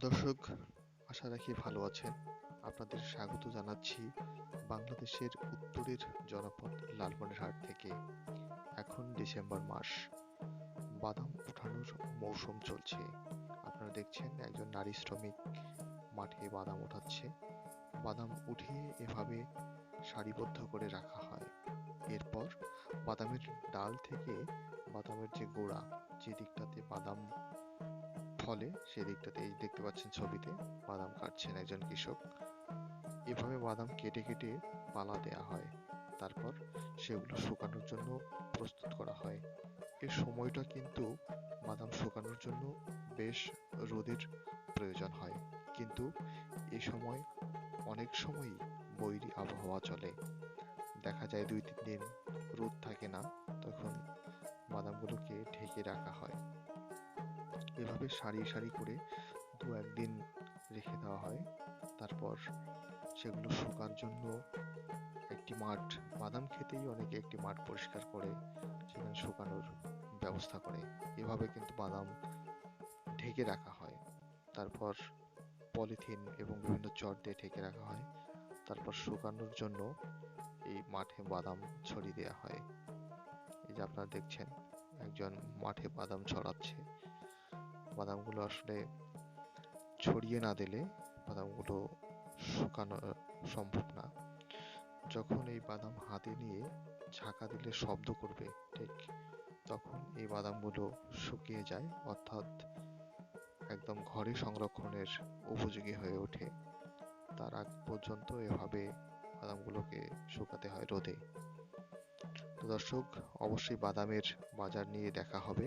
দর্শক, আশা রাখি ভালো আছেন। আপনাদের স্বাগত জানাচ্ছি বাংলাদেশের উত্তরের জনপদ লালমনিরহাট থেকে। এখন ডিসেম্বর মাস, বাদাম ওঠানোর মৌসুম চলছে। আপনারা দেখছেন একজন নারী শ্রমিক মাঠে বাদাম ওঠাচ্ছে। বাদাম উঠিয়ে এভাবে সারিবদ্ধ করে রাখা হয়। এরপর বাদামের ডাল থেকে বাদামের যে গোড়া, যে দিকটাতে বাদাম ফলে সেদিকটাতে এই দেখতে পাচ্ছেন ছবিতে বাদাম কাটছেন একজন কৃষক। এভাবে বাদাম কেটে কেটে পালা দেয়া হয়। তারপর সেগুলো শুকানোর জন্য প্রস্তুত করা হয়। এর সময়টা কিন্তু বাদাম শুকানোর জন্য বেশ রোদের প্রয়োজন হয়। কিন্তু এই সময় অনেক সময়ই বৈরী আবহাওয়া চলে। দেখা যায় দুই তিন দিন রোদ থাকে না, তখন বাদামগুলোকে ঢেকে রাখা হয়। এভাবে সারি সারি করে দু একদিন রেখে দেওয়া হয়। তারপর সেগুলো শুকার জন্য একটি মাঠ, বাদাম খেতেই অনেকে একটি মাঠ পরিষ্কার করে সেখানে শুকানোর ব্যবস্থা করে। এভাবে কিন্তু বাদাম ঢেকে রাখা হয়। তারপর পলিথিন এবং বিভিন্ন চট দিয়ে ঢেকে রাখা হয়। তারপর শুকানোর জন্য এই মাঠে বাদাম ছড়িয়ে দেওয়া হয়। এই যে আপনারা দেখছেন, একজন মাঠে বাদাম ছড়াচ্ছে। বাদামগুলো আসলে ছড়িয়ে না দিলে বাদামগুলো শুকানো সম্ভব না। যখন এই বাদাম হাতে নিয়ে ঝাঁকা দিলে শব্দ করবে, ঠিক তখন এই বাদামগুলো শুকিয়ে যায়, অর্থাৎ একদম ঘরে সংরক্ষণের উপযোগী হয়ে ওঠে। তার আগ পর্যন্ত এভাবে বাদামগুলোকে শুকাতে হয় রোদে। তো দর্শক, অবশ্যই বাদামের বাজার নিয়ে দেখা হবে।